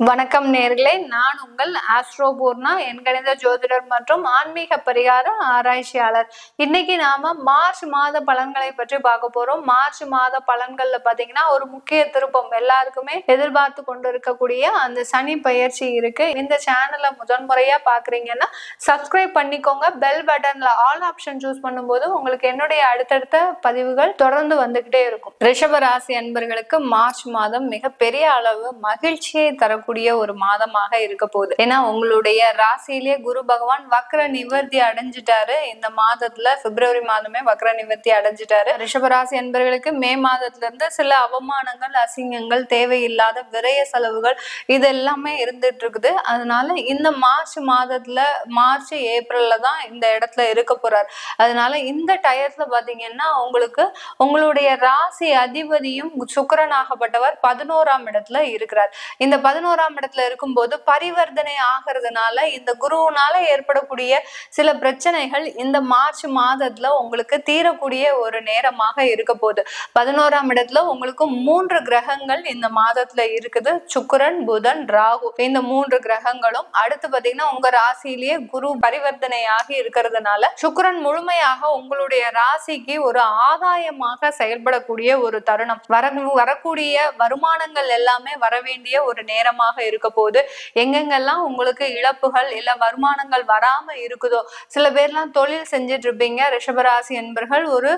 வணக்கம் நேர்களே. நான் உங்கள் ஆஸ்ட்ரோபூர்ணா எண்கணித ஜோதிடர் மற்றும் ஆன்மீக பரிகார ஆராய்ச்சியாளர். இன்னைக்கு நாம மார்ச் மாத பலன்களை பற்றி பார்க்க போறோம். மார்ச் மாத பலன்கள்ல பாத்தீங்கன்னா ஒரு முக்கிய திருப்பம் எல்லாருக்குமே எதிர்பார்த்து கொண்டு இருக்கக்கூடிய அந்த சனி பயிற்சி இருக்கு. இந்த சேனலை முதன்முறையா பாக்குறீங்கன்னா சப்ஸ்கிரைப் பண்ணிக்கோங்க. பெல் பட்டன்ல ஆல் ஆப்ஷன் சூஸ் பண்ணும்போது உங்களுக்கு என்னுடைய அடுத்தடுத்த பதிவுகள் தொடர்ந்து வந்துகிட்டே இருக்கும். ரிஷப ராசி அன்பர்களுக்கு மார்ச் மாதம் மிகப்பெரிய அளவு மகிழ்ச்சியை தரக்கூடிய ஒரு மாதமாக இருக்க போகுது. ஏன்னா உங்களுடைய ராசியிலேயே குரு பகவான் வக்ர நிவர்த்தி அடைஞ்சிட்டாரு. இந்த மாதத்துல பிப்ரவரி மாதமே வக்ர நிவர்த்தி அடைஞ்சிட்டாரு. ரிஷபராசி என்பர்களுக்கு மே மாதத்துல இருந்து சில அவமானங்கள் அசிங்கங்கள் தேவையில்லாத விரய செலவுகள் இது எல்லாமே இருந்துட்டு இருக்குது அதனால இந்த மார்ச் மாதத்துல மார்ச் ஏப்ரல்ல தான் இந்த இடத்துல இருக்க போறார். அதனால இந்த டயத்துல பாத்தீங்கன்னா உங்களுக்கு உங்களுடைய ராசி அதிபதியும் சுக்கரனாகப்பட்டவர் பதினோராம் இடத்துல இருக்கிறார். இந்த பதினோரு பதினோராம் இடத்துல இருக்கும்போது பரிவர்த்தனை ஆகிறதுனால இந்த குருவுனால ஏற்படக்கூடிய சில பிரச்சனைகள் இந்த மார்ச் மாதத்துல உங்களுக்கு தீரக்கூடிய ஒரு நேரமாக இருக்க போகுது. பதினோராம் இடத்துல உங்களுக்கு மூன்று கிரகங்கள் இந்த மாதத்துல இருக்குது. சுக்கரன் புதன் ராகு. இந்த மூன்று கிரகங்களும் அடுத்து பாத்தீங்கன்னா உங்க ராசியிலேயே குரு பரிவர்த்தனையாகி இருக்கிறதுனால சுக்கரன் முழுமையாக உங்களுடைய ராசிக்கு ஒரு ஆதாயமாக செயல்படக்கூடிய ஒரு தருணம். வர வரக்கூடிய வருமானங்கள் எல்லாமே வர வேண்டிய ஒரு நேரமாக இருக்க போது எங்கெங்கெல்லாம் உங்களுக்கு இழப்புகள் இல்ல வருமானங்கள் வராம இருக்குதோ சில பேர்லாம் தொழில் செஞ்சுட்டு இருப்பீங்க ரிஷபராசி என்பர்கள் ஒரு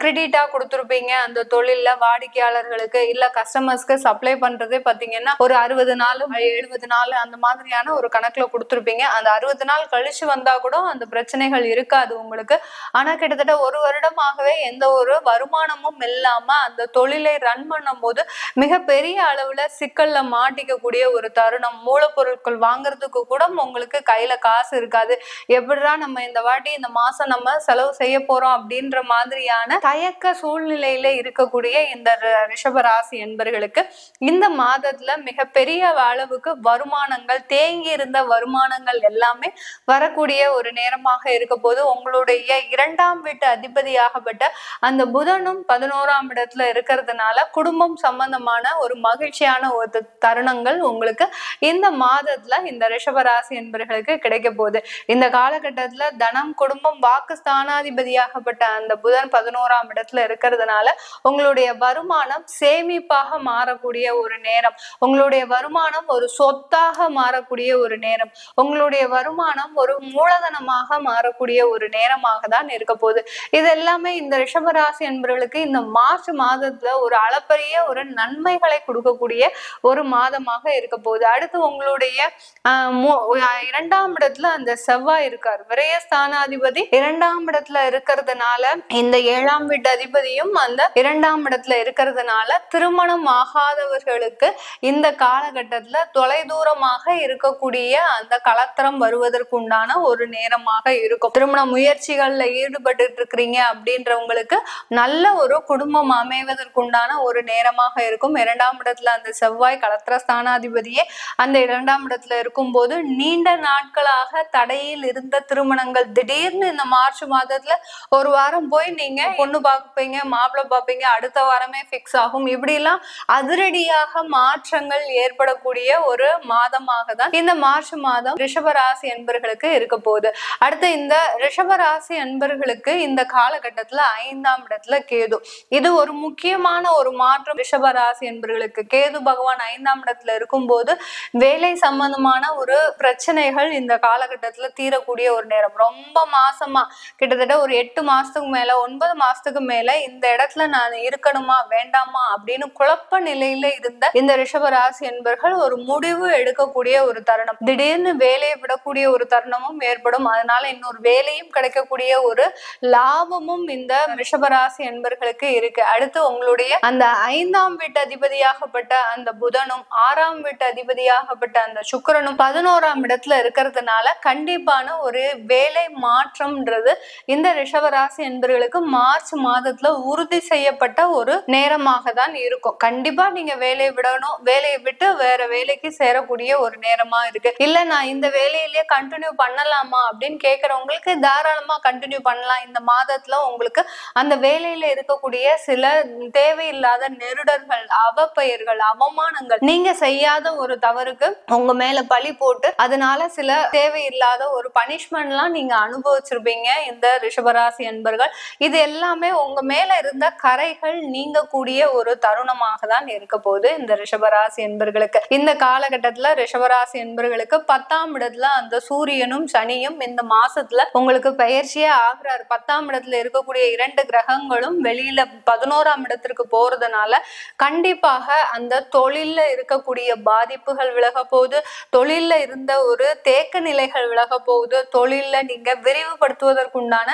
கிரெடிட்டா கொடுத்துருப்பீங்க. அந்த தொழில்ல வாடிக்கையாளர்களுக்கு இல்ல கஸ்டமர்ஸ்க்கு சப்ளை பண்றதே பாத்தீங்கன்னா ஒரு அறுபது நாள் எழுபது நாள் அந்த மாதிரியான ஒரு கணக்குல கொடுத்துருப்பீங்க. அந்த அறுபது நாள் கழிச்சு வந்தா கூட அந்த பிரச்சனைகள் இருக்காது உங்களுக்கு. ஆனா கிட்டத்தட்ட ஒரு வருடமாகவே எந்த ஒரு வருமானமும் இல்லாம அந்த தொழிலை ரன் பண்ணும் போது மிகப்பெரிய அளவுல சிக்கல்ல மாட்டிக்கக்கூடிய ஒரு தருணம் மூலப்பொருட்கள் வாங்குறதுக்கு கூட உங்களுக்கு கையில காசு இருக்காது. எப்படிடா நம்ம இந்த வாட்டி இந்த மாசம் நம்ம செலவு செய்ய போறோம் அப்படின்ற மாதிரியான தயக்க சூழ்நிலையில இருக்கக்கூடிய இந்த ரிஷபராசி என்பர்களுக்கு இந்த மாதத்துல மிகப்பெரிய அளவுக்கு வருமானங்கள் தேங்கி இருந்த வருமானங்கள் எல்லாமே வரக்கூடிய ஒரு நேரமாக இருக்க போது உங்களுடைய இரண்டாம் வீட்டு அதிபதியாகப்பட்ட அந்த புதனும் பதினோராம் இடத்துல இருக்கிறதுனால குடும்பம் சம்பந்தமான ஒரு மகிழ்ச்சியான ஒரு தருணங்கள் உங்களுக்கு இந்த மாதத்துல இந்த ரிஷபராசி என்பர்களுக்கு கிடைக்க போகுது. இந்த காலகட்டத்துல தனம் குடும்பம் வாக்கு ஸ்தானாதிபதியாகப்பட்ட அந்த புதன் பதினோராம் இடத்துல இருக்கிறதுனால உங்களுடைய வருமானம் சேமிப்பாக மாறக்கூடிய ஒரு நேரம். உங்களுடைய வருமானம் ஒரு சொத்தாக மாறக்கூடிய ஒரு நேரம். உங்களுடைய வருமானம் ஒரு மூலதனமாக மாறக்கூடிய ஒரு நேரமாக தான் இருக்க போகுது. இது எல்லாமே இந்த ரிஷபராசி என்பவர்களுக்கு இந்த மார்ச் மாதத்துல ஒரு அளப்பரிய ஒரு நன்மைகளை கொடுக்கக்கூடிய ஒரு மாதமாக இருக்க போகுது அடுத்து உங்களுடைய இரண்டாம் இடத்துல அந்த செவ்வாய் இருக்கார். விரயஸ்தானாதிபதி இரண்டாம் இடத்துல இருக்கிறதுனால இந்த ஏழாம் வீட்டு அதிபதியும் அந்த இரண்டாம் இடத்துல இருக்கிறதுனால திருமணம் ஆகாதவர்களுக்கு இந்த காலகட்டத்துல தொலைதூரமாக இருக்கக்கூடிய அந்த கலத்திரம் வருவதற்குண்டான ஒரு நேரமாக இருக்கும். திருமண முயற்சிகள்ல ஈடுபட்டு இருக்கிறீங்க அப்படின்றவங்களுக்கு நல்ல ஒரு குடும்பம் அமைவதற்குண்டான ஒரு நேரமாக இருக்கும். இரண்டாம் இடத்துல அந்த செவ்வாய் கலத்திர ஸ்தானாதிபதியே அந்த இரண்டாம் இடத்துல இருக்கும்போது நீண்ட நாட்களாக தடையில் இருந்த திருமணங்கள் திடீர்னு இந்த மார்ச் மாதத்துல ஒரு வாரம் போய் நீங்க பொண்ணு பார்ப்பீங்க மாப்பிள்ளை பார்ப்பீங்க அடுத்த வாரமே பிக்ஸ் ஆகும். இப்படிலாம் அதிரடியாக மாற்றங்கள் ஏற்படக்கூடிய ஒரு மாதமாக தான் இந்த மார்ச் மாதம் ரிஷபராசி என்பர்களுக்கு இருக்க போகுது. அடுத்து இந்த ரிஷபராசி என்பர்களுக்கு இந்த காலகட்டத்துல ஐந்தாம் இடத்துல கேது. இது ஒரு முக்கியமான ஒரு மாற்றம் ரிஷபராசி என்பர்களுக்கு கேது பகவான் ஐந்தாம் இடத்துல இருக்கும் இருக்கும்போது வேலை சம்பந்தமான ஒரு பிரச்சனைகள் இந்த காலகட்டத்துல தீரக்கூடிய ஒரு நேரம். ரொம்ப மாசமா கிட்டத்தட்ட ஒரு எட்டு மாசத்துக்கு மேல ஒன்பது மாசத்துக்கு மேல இந்த இடத்துல நான் இருக்கணுமா வேண்டாமா அப்படின்னு குழப்ப நிலையில இருந்த இந்த ரிஷபராசி என்பர்கள் ஒரு முடிவு எடுக்கக்கூடிய ஒரு தருணம். திடீர்னு வேலையை விடக்கூடிய ஒரு தருணமும் ஏற்படும். அதனால இன்னொரு வேலையும் கிடைக்கக்கூடிய ஒரு லாபமும் இந்த ரிஷபராசி என்பர்களுக்கு இருக்கு. அடுத்து உங்களுடைய அந்த ஐந்தாம் வீட்டு அதிபதியாகப்பட்ட அந்த புதனும் ஆறாம் வீட்டு அதிபதியாகப்பட்ட அந்த சுக்கிரனும் பதினோராம் இடத்துல இருக்கிறதுனால கண்டிப்பான ஒரு வேலை மாற்றம்ன்றது இந்த ரிஷவராசி என்பர்களுக்கு மார்ச் மாதத்துல உறுதி செய்யப்பட்ட ஒரு நேரமாக தான் இருக்கும். கண்டிப்பா நீங்க வேலையை விடணும். வேலையை விட்டு வேற வேலைக்கு சேரக்கூடிய ஒரு நேரமா இருக்கு. இல்ல நான் இந்த வேலையிலேயே கண்டினியூ பண்ணலாமா அப்படின்னு கேக்குறவங்களுக்கு தாராளமா கண்டினியூ பண்ணலாம். இந்த மாதத்துல உங்களுக்கு அந்த வேலையில இருக்கக்கூடிய சில தேவையில்லாத நெருடர்கள் அவப்பெயர்கள் அவமானங்கள் நீங்க செய்ய தெரியாத ஒரு தவறுக்கு உங்க மேல பழி போட்டு அதனால சில தேவையில்லாத ஒரு பனிஷ்மெண்ட்லாம் நீங்க அனுபவிச்சிருப்பீங்க இந்த ரிஷபராசி அன்பர்கள். இது எல்லாமே உங்க மேல இருந்த கரைகள் நீங்கக்கூடிய ஒரு தருணமாக தான் இருக்க போகுது இந்த ரிஷபராசி என்பர்களுக்கு இந்த காலகட்டத்துல ரிஷபராசி என்பர்களுக்கு பத்தாம் இடத்துல அந்த சூரியனும் சனியும் இந்த மாசத்துல உங்களுக்கு பயிற்சியே ஆகிறாரு. பத்தாம் இடத்துல இருக்கக்கூடிய இரண்டு கிரகங்களும் வெளியில பதினோராம் இடத்திற்கு போறதுனால கண்டிப்பாக அந்த தொழில்ல இருக்கக்கூடிய பாதிப்புகள் விலக போகுது தொழில்ல இருந்த ஒரு தேக்க நிலைகள் விலக போகுது தொழில்ல நீங்க விரிவுபடுத்துவதற்குண்டான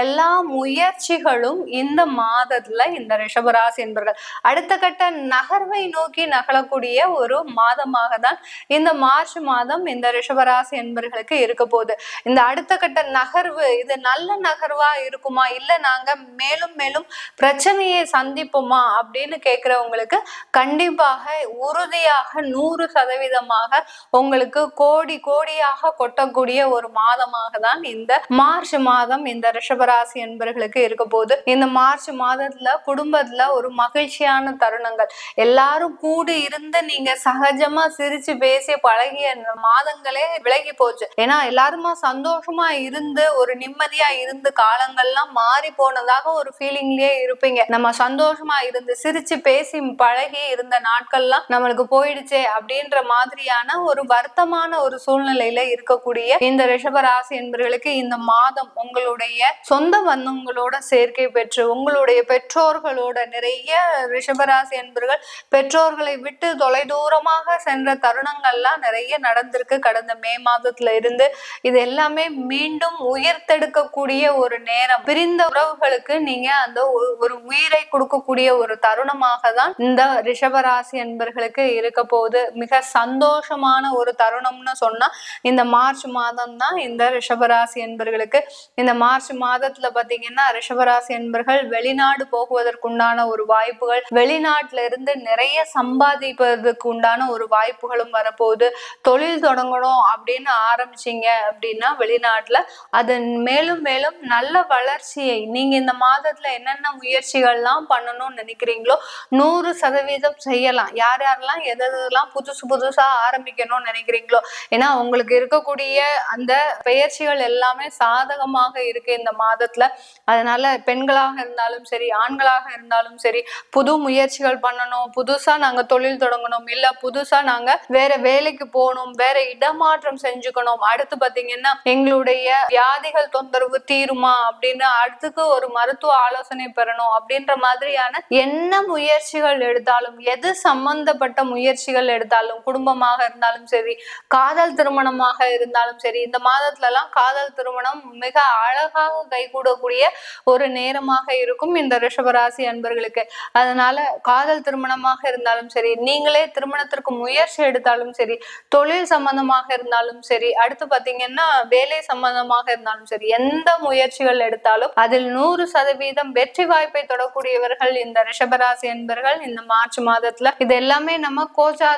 எல்லா முயற்சிகளும் இந்த மாதத்துல இந்த ரிஷபராசி என்பர்கள். அடுத்த கட்ட நகர்வை நோக்கி நகலக்கூடிய ஒரு மாதமாக தான் இந்த மார்ச் மாதம் இந்த ரிஷபராசி என்பர்களுக்கு இருக்க போகுது. இந்த அடுத்த கட்ட நகர்வு இது நல்ல நகர்வா இருக்குமா? இல்ல நாங்க மேலும் மேலும் பிரச்சனையை சந்திப்போமா? அப்படின்னு கேட்கிறவங்களுக்கு கண்டிப்பாக உறுதியாக நூறு சதவீதமாக உங்களுக்கு கோடி கோடியாக கொட்டக்கூடிய ஒரு மாதமாக தான் இந்த மார்ச் மாதம் இந்த ரிஷபராசி என்பர்களுக்கு இருக்க போகுது. இந்த மார்ச் மாதத்துல குடும்பத்துல ஒரு மகிழ்ச்சியான தருணங்கள். எல்லாரும் கூடி இருந்து நீங்க சகஜமா சிரிச்சு பேசி பழகிய மாதங்களே விலகி போச்சு. ஏன்னா எல்லாருமா சந்தோஷமா இருந்து ஒரு நிம்மதியா இருந்து காலங்கள்லாம் மாறி போனதாக ஒரு ஃபீலிங்லயே இருப்பீங்க. நம்ம சந்தோஷமா இருந்து சிரிச்சு பேசி பழகி இருந்த நாட்கள்லாம் நம்மளுக்கு போயிடுச்சு. அப்படின்ற மாதிரியான ஒரு வருத்தமான ஒரு சூழ்நிலையில இருக்கக்கூடிய இந்த ரிஷபராசி என்பவர்களுக்கு இந்த மாதம் உங்களுடைய சொந்த பந்தங்களோட சேர்க்கை பெற்று உங்களுடைய பெற்றோர்களோட நிறைய ரிஷபராசி என்பவர்கள் பெற்றோர்களை விட்டு தொலைதூரமாக சென்ற தருணங்கள்லாம் நிறைய நடந்திருக்கு. கடந்த மே மாதத்துல இருந்து இது எல்லாமே மீண்டும் உயிர்த்தெடுக்கக்கூடிய ஒரு நேரம். பிரிந்த உறவுகளுக்கு நீங்க அந்த ஒரு உயிரை கொடுக்கக்கூடிய ஒரு தருணமாக தான் இந்த ரிஷபராசி என்பர்களுக்கு இருக்க போகுது மிக சந்தோஷமான ஒரு தருணம்னு சொன்னா இந்த மார்ச் மாதம் தான் இந்த ரிஷபராசி என்பர்களுக்கு இந்த மார்ச் மாதத்துல பாத்தீங்கன்னா ரிஷபராசி என்பர்கள் வெளிநாடு போகுவதற்குண்டான ஒரு வாய்ப்புகள் வெளிநாட்டுல இருந்து நிறைய சம்பாதிப்பதற்கு உண்டான ஒரு வாய்ப்புகளும் வரப்போகுது. தொழில் தொடங்கணும் அப்படின்னு ஆரம்பிச்சீங்க அப்படின்னா வெளிநாட்டுல அதன் மேலும் மேலும் நல்ல வளர்ச்சியை நீங்க இந்த மாதத்துல என்னென்ன முயற்சிகள்லாம் பண்ணணும்னு நினைக்கிறீங்களோ நூறு சதவீதம் செய்யலாம். யார் யாரெல்லாம் எதெல்லாம் புதுசு புதுசா ஆரம்பிக்கணும்னு நினைக்கிறீங்களோ? ஏன்னா உங்களுக்கு இருக்கக்கூடிய அந்த பெயர்ச்சிகள் எல்லாமே சாதகமாக இருக்கு இந்த மாதத்துல. அதனால பெண்களாக இருந்தாலும் சரி ஆண்களாக இருந்தாலும் சரி புது முயற்சிகள் பண்ணணும். புதுசா நாங்க தொழில் தொடங்கணும். இல்ல புதுசா நாங்க வேற வேலைக்கு போகணும். வேற இடமாற்றம் செஞ்சுக்கணும். அடுத்து பாத்தீங்கன்னா எங்களுடைய வியாதிகள் தொந்தரவு தீருமா அப்படின்னு அடுத்துக்கு ஒரு மருத்துவ ஆலோசனை பெறணும் அப்படின்ற மாதிரியான என்ன முயற்சிகள் எடுத்தாலும் எது சம்பந்தப்பட்ட முயற்சிகள் எடுத்தாலும் குடும்பமாக இருந்தாலும் சரி காதல் திருமணமாக இருந்தாலும் சரி இந்த மாதத்துல எல்லாம் காதல் திருமணம் மிக அழகாக கைகூடக்கூடிய ஒரு நேரமாக இருக்கும் இந்த ரிஷபராசி அன்பர்களுக்கு. அதனால காதல் திருமணமாக இருந்தாலும் சரி நீங்களே திருமணத்திற்கு முயற்சி எடுத்தாலும் சரி தொழில் சம்பந்தமாக இருந்தாலும் சரி அடுத்து பாத்தீங்கன்னா வேலை சம்பந்தமாக இருந்தாலும் சரி எந்த முயற்சிகள் எடுத்தாலும் அதில் நூறு சதவீதம் வெற்றி வாய்ப்பை தொடக்கூடியவர்கள் இந்த ரிஷபராசி என்பர்கள் இந்த மார்ச் மாதத்துல இது எல்லாமே நம்ம கோச்சார